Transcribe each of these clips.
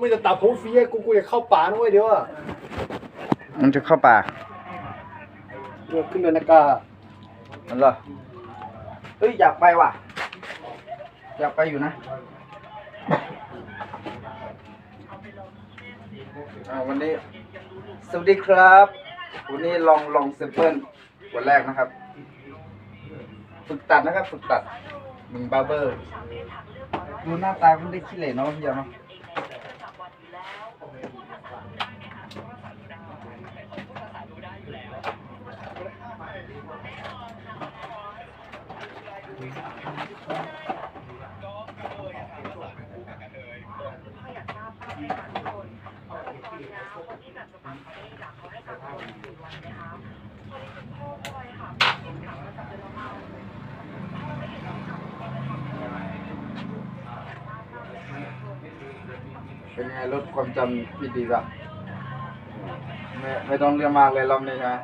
มึงจะตัดผมฟรีให้กูกูจะเข้าป่านะเว้ยเดี๋ยวอะมันจะเข้าป่าเรือขึ้นเรือนักกามันเหรอเอ้ยอยากไปว่ะ อยากไปอยู่นะอ่าวันนี้ สวัสดีครับ วันนี้ลองลองเซมเปิลวันแรกนะครับ ฝึกตัดนะครับ ฝึกตัดมึงบาร์เบอร์ดูหน้าตามันได้ขี้เหร่เนาะพี่ยาเนาะ เป็นไงลดความจำพี่ดีป่ะไม่ไม่ต้องเรียกมากเลยรอบนี้ใช่ไหม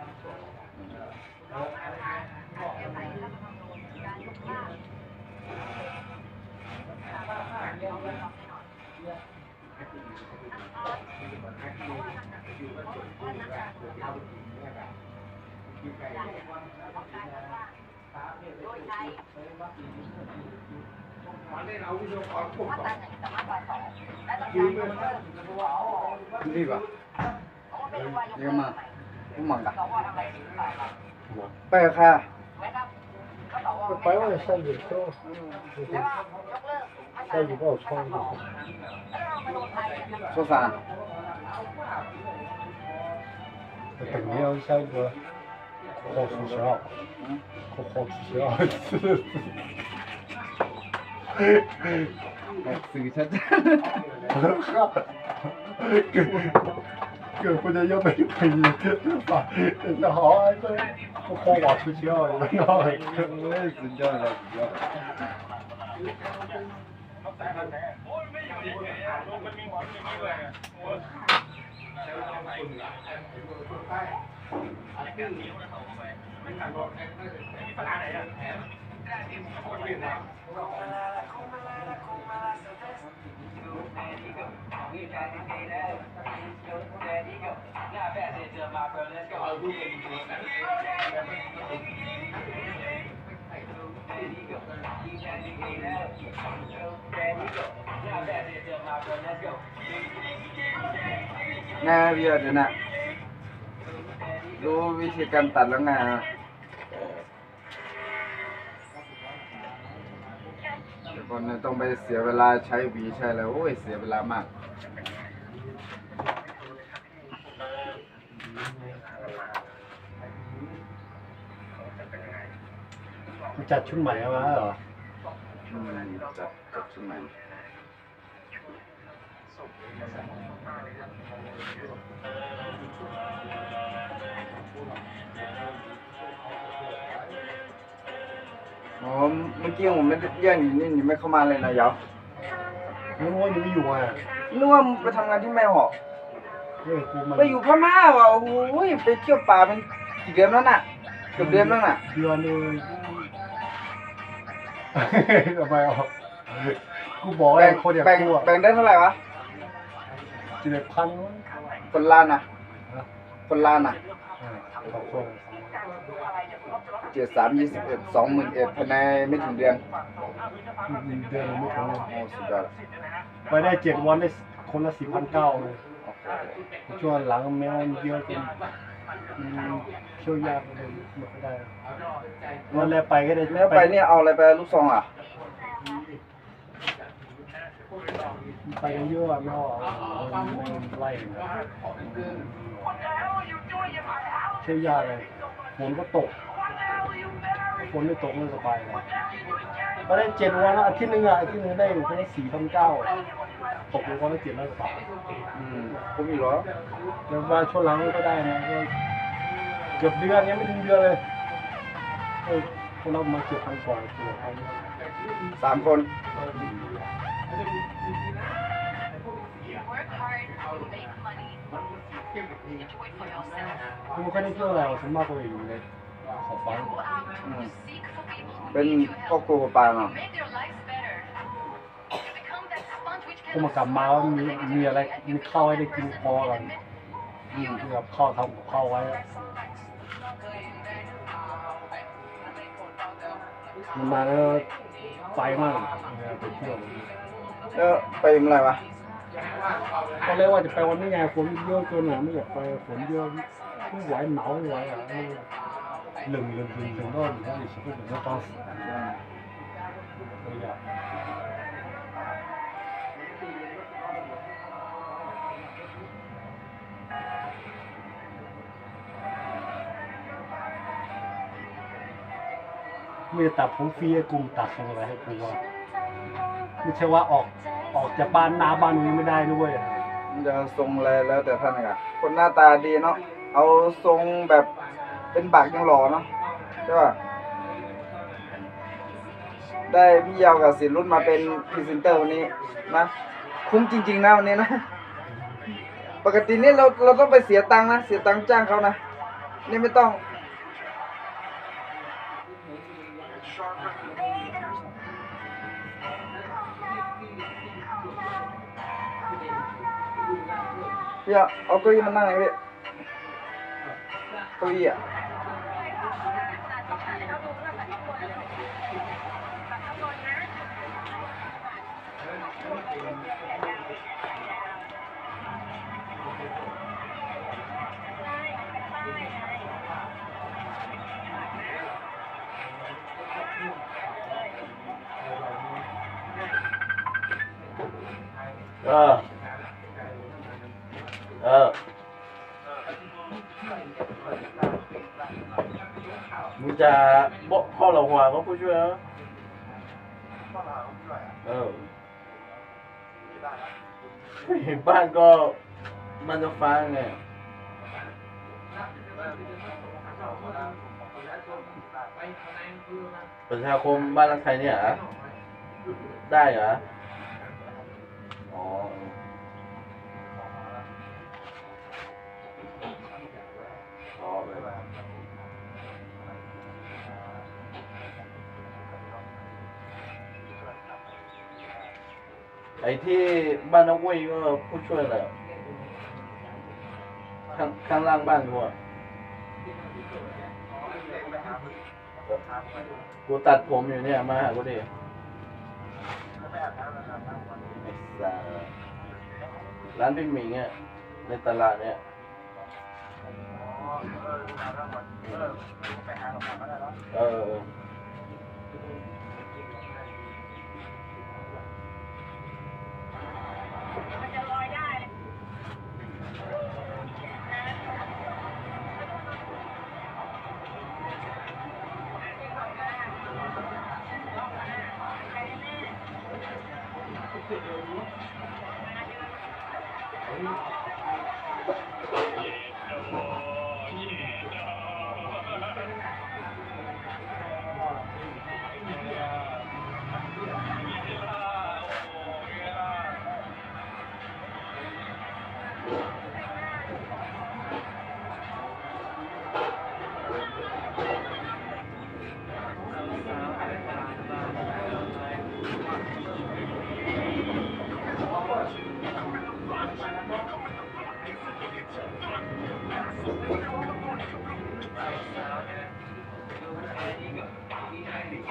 ดีป่ะเรียกมาผู้มังกะไปกับค่ะ ไปว่าจะใส่อยู่ก็ใส่อยู่ก็เอาช่องอยู่ โซฟา แต่等你要下一个好出校，好好出校， แบบสื่อชัด 根本就要被赔你，把人家好啊，这好好出校，你知道吗？ เฮ้ยสุดยอดเลยสุดยอดน่าเบียดเลยนะรู้วิธีกา Nếu không quần lại em thì vừa phương tay Anh cứ Mấy thằng gọi em nó Cái phá này à Em Con biển nào Ở vùng mình Let's go. Now that's it, my bro. Let's go. งฮะเดี๋ยวก่อนเนี่ยต้องไปเสียเวลาใช้หวีใช้อะไรโอ้ยเสียเวลามากจัดชุดใหม่มาเหรออืมจัดจัดชุดใหม่ อ๋อ เมื่อกี้ผมไม่ได้เรียกอยู่นี่นี่ไม่เข้ามาเลยนะเยาวนึกว่ายังไม่อยู่อะนึกว่ามึงไปทำงานที่แม่หอกเฮ้ยกูมันไปอยู่พม่าว่ะโอ้โหไปเที่ยวป่าเป็นกี่เดือนแล้วน่ะเกือบเดือนแล้วน่ะเดือนนึงทำไมอะกูบอกไอ้คนอย่างแบ่งกูอะ แบ่งได้เท่าไหร่วะ จีเด็ดพันวะคนล้านน่ะคนล้านน่ะอ่าขอบคุณเจ็ดสามยี่สิบเอ็ดสองหมื่นเอ็ดภายในไม่ถึงเดือนเดือนไม่ถึงโอ้สุดยอดไปได้เจ็ดวันได้คนละสี่พันเก้าเลยโอ้โหช่วงหลังแมวมันเยอะจนมันเที่ยวยากเลยไม่ค่อยได้วันแรกไปก็ได้แล้วไปเนี่ยเอาอะไรไปลูกซองอะ ไปกันเยอะอะไม่ออกไล่เที่ยวยากเลยฝนก็ตกฝนไม่ตกไม่สบายเลยไปได้เจ็ดวันอาทิตย์นึงอะอาทิตย์นึงได้คนละสี่พันเก้าตกลงวันละเจ็ดร้อยกว่าบาทอืมผมอีกเหรอแต่ว่าช่วงหลังก็ได้นะก็เกือบเดือนยังไม่ถึงเดือนเลยเออพวกเรามาเกือบพันกว่าเกือบพันสามคน กูไม่ค่อยได้เที่ยวอะไรฉันมากกว่าอยู่ในขอบฟ้าอืมเป็นพ่อครัวปลาเนาะ Make their lives better. To become that sponge which can พวกมันกลับมาว่ามีมีอะไรมีข้าวให้ได้กินพอกันอืมคือแบบข้าวทำกับข้าวไว้อะมันมาแล้วไปมากเนี่ยไปเที่ยวแล้วไปเมื่อไหร่วะ ตอนแรกว่าจะไปวันนี้ไงฝนเยอะเกินอ่ะไม่อยากไปฝนเยอะไม่ไหวหนาวไม่ไหวอ่ะ冷冷冷冷到你那里是不是冷到当死ไม่อยากมีแต่ตัดผมฟรีให้กูตัดทรงอะไรให้กูว่าไม่ใช่ว่าออก ออกจากบ้านหน้าบ้านนี้ไม่ได้ด้วยมันจะทรงอะไรแล้วแต่ท่านนะครคนหน้าตาดีเนาะเอาทรงแบบเป็นบักยังหล่อเนาะใช่ป่ะได้พี่ยาวกับสินรุ่นมาเป็นพรีเซนเตอร์วันนี้นะคุ้มจริง ๆนะวันนี้นะ ปกตินี่เราเราต้องไปเสียตังค์นะเสียตังค์จ้างเขานะนี่ไม่ต้อง พี่เอาเอาเก้า อี้มานั่งไงพี่เก้าอี้อะเออเออมึงจะบอกพ่อเราหัวก็ผู้ช่วยเหรอเออบ้านก็มันจะฟังไงประชาคมบ้านรักไทยเนี่ยเหรอได้เหรอ อ๋อ ไอ้ที่บ้านน้องวุ้ยก็ผู้ช่วยแหละข้างข้างล่างบ้านกูอะกูตัดผมอยู่เนี่ย มาหากูดิไอ้สัสร้านพี่หมิงอะในตลาดเนี่ยเออ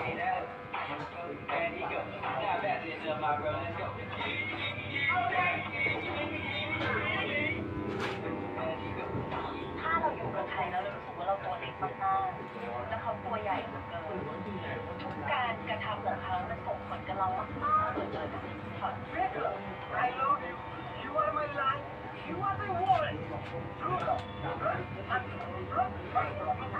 ถ้าเราอยู่กับใครแล้วเรารู้สึกว่าเราตัวเล็กมากๆ แล้วเขาตัวใหญ่เหลือเกินทุกการกระทำของเขามันส่งผลกับเรามากๆเลยค่ะเมึงจะรีบมึงจะรีบพวกเร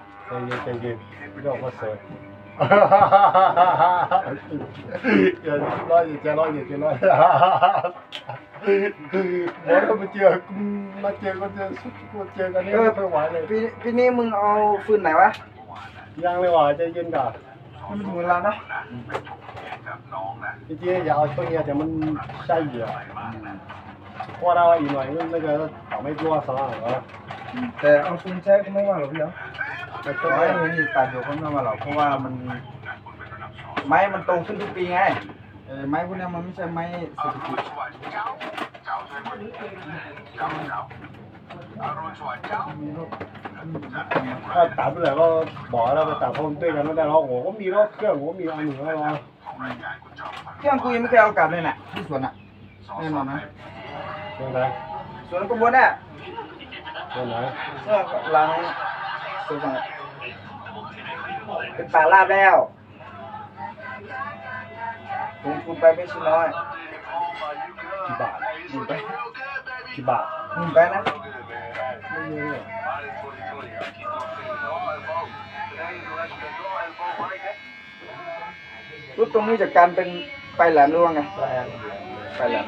จเย็นใจเย็นพี่น้องมาเสอฮ่าฮ่าร้อยอย่าใจร้อยอย่าฮ่าฮ่าเดี๋ยวเรามาเจอมาเจอก็จะสุดกูเจอกันนี่ไม่าหวเลยปีปีนี้มึงเอาฟืนไหนวะยังเลยว่าใจเย็นก่อนมันถึงเวลานะจริงๆอย่าเอาช่วงนี้แต่มันใช่เหยอะว่าเราอีกหน่อยนึงไม่เกินต่อไม่กลัวสว่างแล้วแต่เอาฟืนใช้ก็ไม่ว่าหรอกพี่เนาะ แต่都ไม้没นี่ตัดอยู่ก็ไม่ว่าหรอกเพราะว่ามัน ไม้มันโตขึ้นทุกปีไงเออไม้พวกนี้มันไม่ใช่ไม้เศรษฐกิจถ้าตัดไปแล้วก็บอกแล้วไปตัดพร้อมด้วยกันไม่ได้หรอกผมก็มีรถเครื่องผมก็มีอันหนึ่งแล้วเครื่องกูยังไม่เคยเอากลับเลยน่ะที่สวนอะแน่นอนนะตรงไหนสวนกบวนเนี่ยตรงไหนเมื่อหลัง สวนฝั่งเป็นป่าลาบแล้วผมคุณไปไม่ใช่น้อยกี่บาทหนึ่งไปกี่บาทหนึ่งไปนะไม่เยอะเลยรูปตรงนี้จากการเป็นไปแหลมหรือว่าไงแรงไปแหลม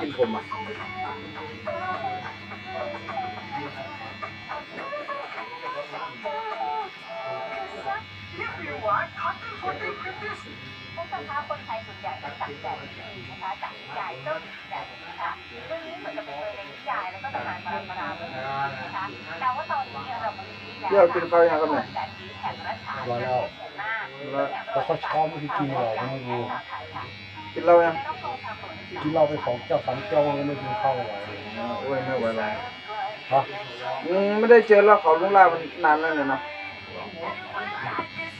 กินผมอะผู้ชมคะคนไทยส่วนใหญ่จะจับแจกทีนะคะจากนิยายเจ้าหญิงแดนค่ะเรื่องนี้เหมือนกับเป็นตัวในนิยายแล้วก็ตำนานปรามปราเรื่องนี้นะคะแต่ว่าตอนนี้เรามาดูที่แล้วเที่ยวกินข้าวยังครับเนี่ยแบบนี้แห่งรัชฉานรอแล้วแล้วแต่เขาชอบไม่ได้กินหรอกไม่รู้กินเหล้ายัง กินเหล้าไปสองแก้วสามแก้วมันก็ไม่กินข้าวไหวโอ้ยไม่ไหวแล้วฮะอืมไม่ได้เจอแล้วเขาลุงลามันนานแล้วเนี่ยนะ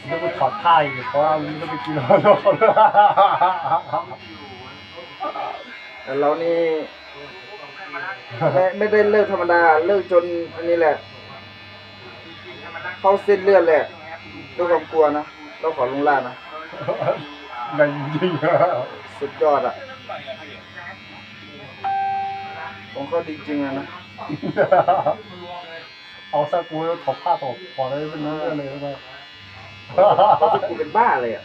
แล้วก็ถอดท่าอีกเพราะว่าวันนี้ก็ไปกินเหล้าแล้วแต่เรานี่ไม่ไม่ได้เลิกธรรมดาเลิกจนอันนี้แหละ เข้าเส้นเลือดแหละด้วยความกลัวนะเราขอลุงลานะแรงจริงอะสุดยอดอะ ผมเขาดีจริงอะนะ เอาซะกูถอดผ้าถอดถอดอะไรเป็นเรื่องเลยนะเขาจะกูเป็นบ้าเลยอะ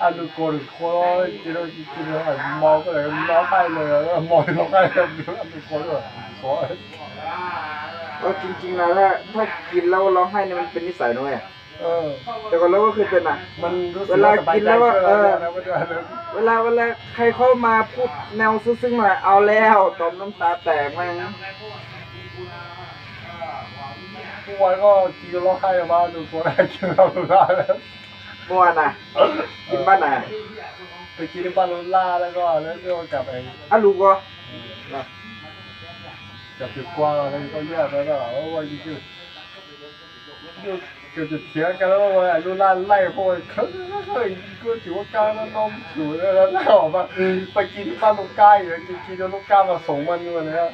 อันดูโกนโคตรกินแล้วกินแล้วมองก็เลยร้องไห้เลยมองร้องไห้แบบอันดูโกนเลยขอก็จริงๆนะถ้าถ้ากินแล้วร้องไห้เนี่ยมันเป็นนิสัยนะเว้ย เออ แต่ก่อนเราก็คือเป็นอะ มันเวลากินแล้วว่าเออเวลาเวลาใครเข้ามาพูดแนวซึ้งๆหน่อยเอาแล้วต่อมน้ำตาแตกแม่งทุกวันก็กินร้องไห้ออกมาดูตัวแรกกินแล้วดูาแล้วม่วนอะ กินบ้านอะไปกินที่บ้านดูลาแล้วก็แล้วก็กลับไปอะรู้ก็จับจุดกว้างแล้วก็แยกแล้วก็โอ้ยหยุดหด กล่าไล่พวกเขาก็ถือว่าก้าวแล้วนมถูแล้วแล้วออกมาไปกินที่บ้านลูกก้าอยู่กินกินจนลูกก้ามาส่งมันนู่นนะ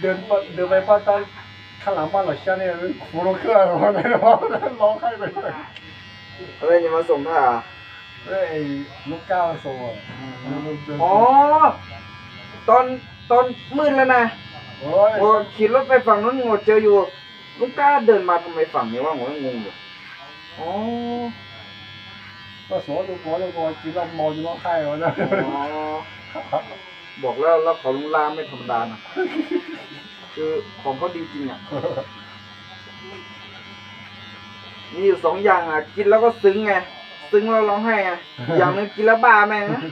เดินเดินไปบ้านตอนข้างหลังบ้านหลังเช่นเนี่ยขู่รถเครื่องมาเลยร้องร้องไห้ไปเลยอะไรจะมาส่งท่าไอ้ลูกก้ามาส่งอะอ๋อตอนตอนมืดแล้วนะโอ้ยโอ้ขี่รถไปฝั่งนู้นงดเจออยู่ ลุงกล้าเดินมาทำไมฝั่งนี้ว่างงงงอยู่อ๋อก็สวนดูหัวดูหัวกินแล้วมองจนร้องไห้วะนะอ๋อบอกแล้วแล้วเขาลุงลาไม่ธรรมดานะคือของเขาดีจริงอะมีอยู่สองอย่างอะ กินแล้วก็ซึ้งไง ซึ้งแล้วร้องไห้ไงอย่างหนึงกินแล้วบ้าแม่งนะ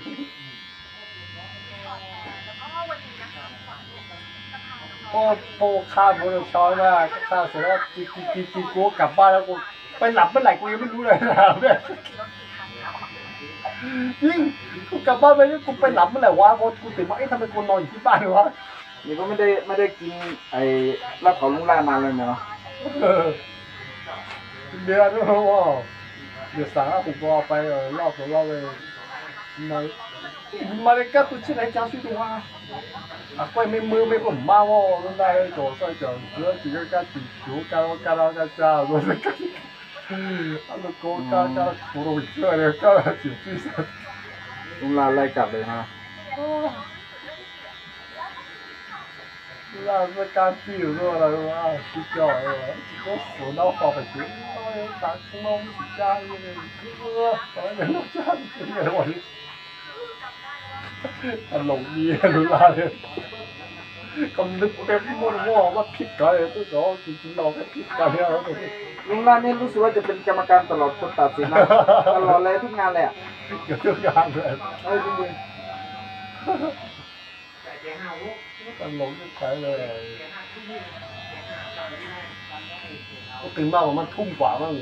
แล้ว ก็วันนี้นะคะจะพาน้องอพอข้ามบนช้อนมาข้าเสร็จแล้วกินกินกินกินกูกลับบ้านแล้วกูไปหลับเมื่อไหร่กูยังไม่รู้เลยนะเนี่ยยิ่งกูกลับบ้านไปนี่กูไปหลับเมื่อไหร่วะพอกูตื่นมาเอ๊ะทำไมกูนอนอยู่ที่บ้านวะนี่ก็ไม่ได้ไม่ได้กินไอ้ลาบเขาลุงล่านานเลยเนาะเดือนนึงว่าเดี๋ยวสามผมก็ไปรอบสองรอบเลยมามาเลยก็ตุชิไหนจ้าช่วยดูว่าอะก็ไม่มือไม่ผมมาว่านั่นได้ตัวในเย mereka tu chỉ lấy giáo sư tiếng hoa. À quay mấy mưa mấy quần mau ô hôm nay chỗ sao chẳng giữa chỉ có các chỉ chú cao cao cao cao cao rồi các anh nó cố cao cố rồi chưa được cao là chỉ phi sao cũng là lại cặp đấy ha. Là cái cá phi rồi là là chỉ cho là chỉ có số nào họ phải chịu tao tao không mong chỉ cha như này. Cứ mưa nói về lúc cha như này rồi ตลกดีรู้ละเลยก็นึกเต็มหมดว่าว่าผิดกันเลยตัวสองจริงๆเราแค่ผิดกันเนี่ยเราไม่ลุงลานนี่รู้สึกว่าจะเป็นกรรมการตลอดคนตัดสินนะตลอดเลยทุกงานเลยอะเกี่ยวกับทุกอย่างเลยเอ้ยจริงตลกจะใช้เลยก็ตื่นมาประมาณทุ่มกว่าบ้าง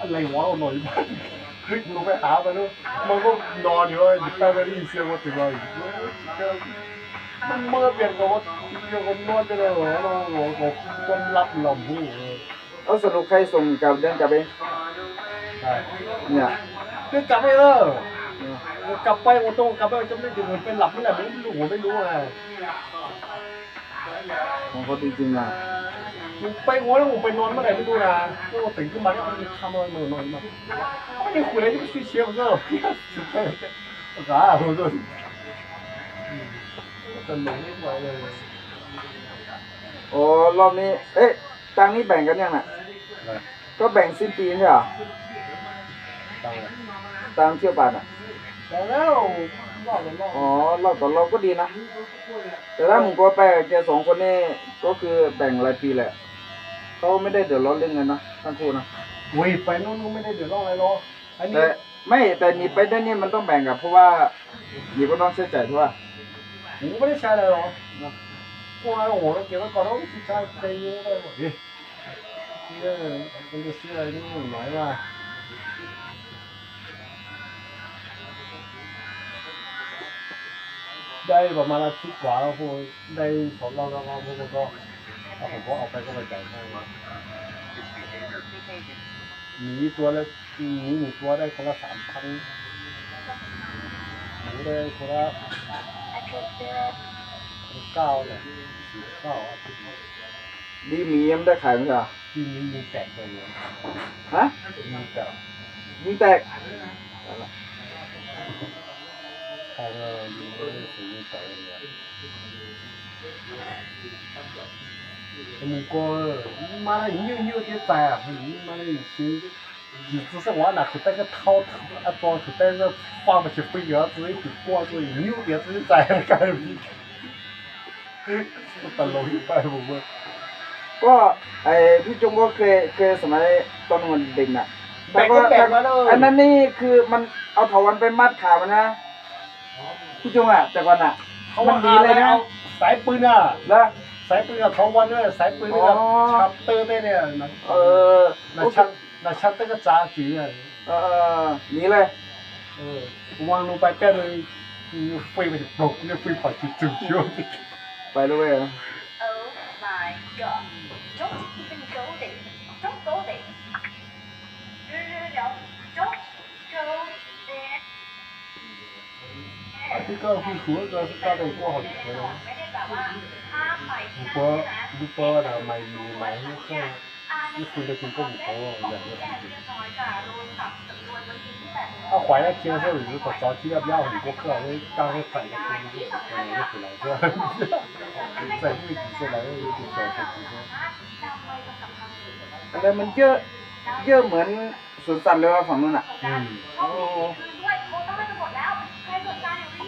อะไรวะเราหน่อยบ้าง เฮ้ยลงไปหาไปดูมันก็นอนอยู่เลยแป๊บได้ยินเสียงว่าตื่นมาอีกมันเมื่อเปลี่ยนกับว่าเกี่ยวกับนวดไปเลยเหรอเราเราคนรับลมหูๆเอาสรุปใครส่งกลับเดินกลับเองใช่เนี่ยเรื่องกลับไปเลยกลับไปโอ้ต้องกลับไปจะไม่ถึงเป็นหลับเมื่อไหร่ไม่รู้ผมไม่รู้ไง ของเขาจริงๆนะไปหัวแล้วผมไปนอนเมื่อไหร่ไม่รู้นะแล้วตื่นขึ้นมาแล้วมันทำอะไรมือนอนมาไม่ได้คุยอะไรที่ช่วยเชียร์ผมก็กาผมก็ตลกไม่ไหวเลยโอ้รอบนี้ เอ๊ะตังค์นี้แบ่งกันยังน่ะ ก็แบ่งสิ้นปีใช่เหรอตังค์ตังค์เที่ยวบาทอะแต่แล้ว รอบเลยรอบอ๋อรอบต่อรอบก็ดีนะ แต่ถ้ามึงก็ไปกับแกสองคนนี่ก็คือแบ่งรายปีแหละเขาไม่ได้เดือดร้อนเรื่องเงินนะทั้งคู่นะอุ้ยไปนู่นก็ไม่ได้เดือดร้อนอะไรหรอกอันนี้แต่ไม่แต่หนีไปได้นี่มันต้องแบ่งกับเพราะว่าหนีก็ต้องใช้จ่ายทั่วผมไม่ได้ใช้อะไรหรอกพวกเราโอ้โหเราเก็บไว้ก่อนเราไม่ใช้ไปเยอะเลยหมดดิเนี่ยมันจะซื้ออะไรที่หน่อยมา ได้ประมาณอาทิตย์กว่าแล้วพวกได้สองรอบแล้วก็พวกก็เอาผมก็เอาไปก็ไปจ่ายให้หมีตัวและหมีหนึ่งตัวได้คนละสามพันหมูได้คนละเก้าเนี่ยเก้าอาทิตย์ดีมียังไม่ได้ขายไหมใช่เหรอที่มีแตกไปเลยฮะยิงแตกม่ได้สูยิงแตก mình có mà là nhiều nhiều cái tài mình mà là chứ chỉ chỉ sẽ nói là cái cái thao thao à cho cái cái pha mà chỉ phải nhớ tới thì qua rồi nhiều cái thứ tài cái gì ตลกไปผมว่าก็ไอพี่จงก็เคยเคยสมัยตอนมันเด็กน่ะแต่ก็อันนั้นนี่คือมันเอาเถาวันไปมัดขามันนะ พี่จงอะแต่ก่อนอะเขาดีเลยนะ สายปืนอะนะสายปืนกับของวันด้วยสายปืนกับชัปเตอร์ได้เนี่ยนะเออนะชันนะชันเตอร์ก็จ้าจีเลยเออนี่เลยเออวางลงไปแป้นเลยไฟมันจะปลุกเนี่ยไฟผ่าจุดจุดเยอะไปเลยอะ Oh my god 这个会合个是大概多少钱呢？ ไม่ได้แบบว่าห้ามไป 如果如果的买米买那个，一回来就够不够两个事情。他怀了天色，有时候早起要不要很多课，因为刚才反应就就就回来是吧？在位置是来有点小小几个。 อะไรมันเยอะเยอะเหมือนสวนสัตว์เลยว่าฝั่งนู้นอ่ะ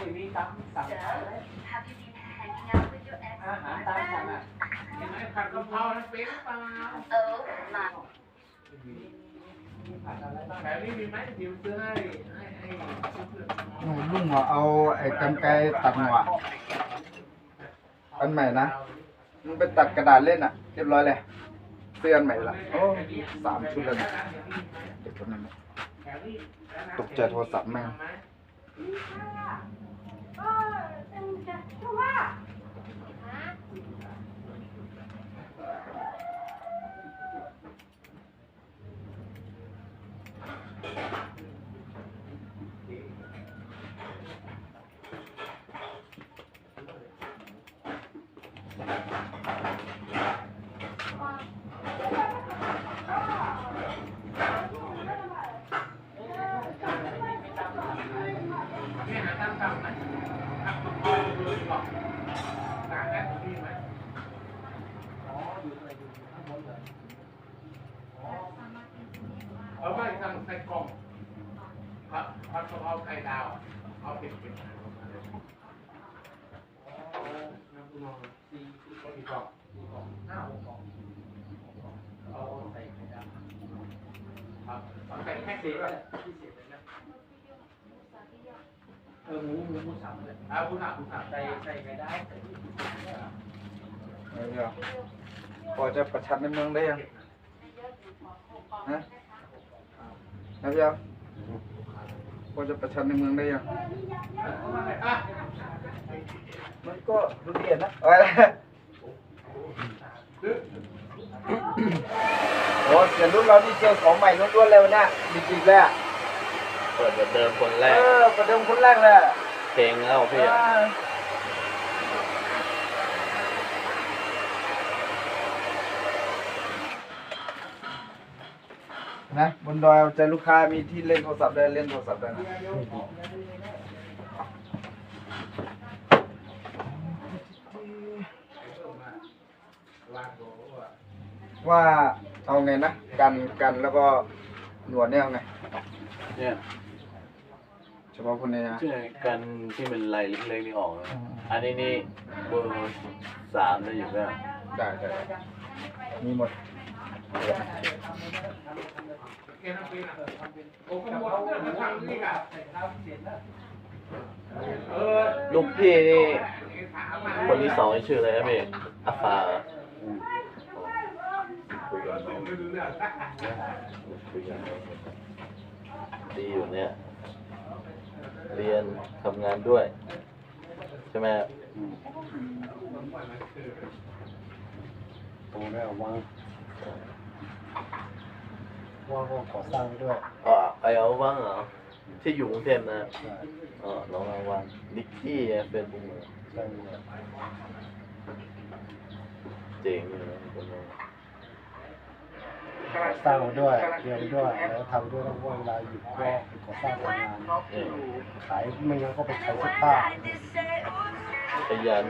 ค่ะ Sir, have you been hanging out with your ex อาหารตามสั่งอะเห็นไหมผัดกะเพรานะเป็นเปล่าเออมาแถวนี้มีไหมผิวซื้อให้ให้ให้เพื่อนหนูลุงเหรอเอาไอ้กรรไกรตัดหัวดอันใหม่นะมันไปตัดกระดาษเล่นอะ เรียบร้อยเลยเสื้อนใหม่ละโอ้สามชุดแล้วเนี่ยเด็กคนนั้นน่ะตกใจโทรศัพท์แม่ง เออจะเพราะว่าฮะหาตามสั่งไหมผัดกะเพราดูดีกว่าต่างกันมีไหมเอาไม่สั่งใส่กล่องผัดผัดกะเพราไข่ดาวเอาเผ็ดๆน้ำปูนองสี่สี่กล่อง ห้าหกกล่องเอาใส่ไดาครับเอาใส่แพ็คเดียวเลยพิเศษเลยนะ เออหมูหมูหมูสับเลยอ่าหมูสับหมูสับใส่ใส่ไข่ดาวใส่เดี๋ยวพอจะประชันในเมืองได้ยังฮะนะพี่เอาพอจะประชันในเมืองได้ยัง อะมันก็ดูเดียนนะอาไว้ โอ้เสียรุ่นเรานี่เจอของใหม่ล้วนๆเลยวันเนี้ยจริงๆเลยอะเปิดแบบเดิมคนแรเอกอประเดิมคนแรกเลยอะเพลงแล้วพี่อะนะบนดอยเอาใจลูกค้ามีที่เล่นโทรศัพท์ได้เล่นโทรศัพท์ได้นะ ว่าเอาไงนะกันกันแล้วก็หนวดเนี่ยเอาไงเนี่ยเฉพาะคนนี้นะชื่อกันที่เป็นลายเล็กๆนี่ออกนะอันนี้นี่เบอร์สามนะอยู่เนี่ยได้ได้ได้มีหมดแกทำเป็นอะโอ้ก็หมดเรื่องมาทำนี่อะเออลูกพี่นี่ถามมาคนที่สองนี่ชื่ออะไรนะพี่อาฟา ดีอยู่เนี่ย เรียนทำงานด้วย ใช่ไหมตรงนี้เอาวางวางก็ก่อสร้างด้วยอ๋อไอเอาว่างเหรอที่อยู่กรุงเทพนะอ๋อน้องเอาว่างนิกกี้เฟซบุ๊กใช่เลยเจ๋งอยู่นะคนนั้ สร้างด้วยเรียนด้วยแล้วทำด้วยแล้วเวลาหยุดก็ไปก่อสร้างทำงานขายไม่งั้นก็ไปขายเสื้อผ้าขยัน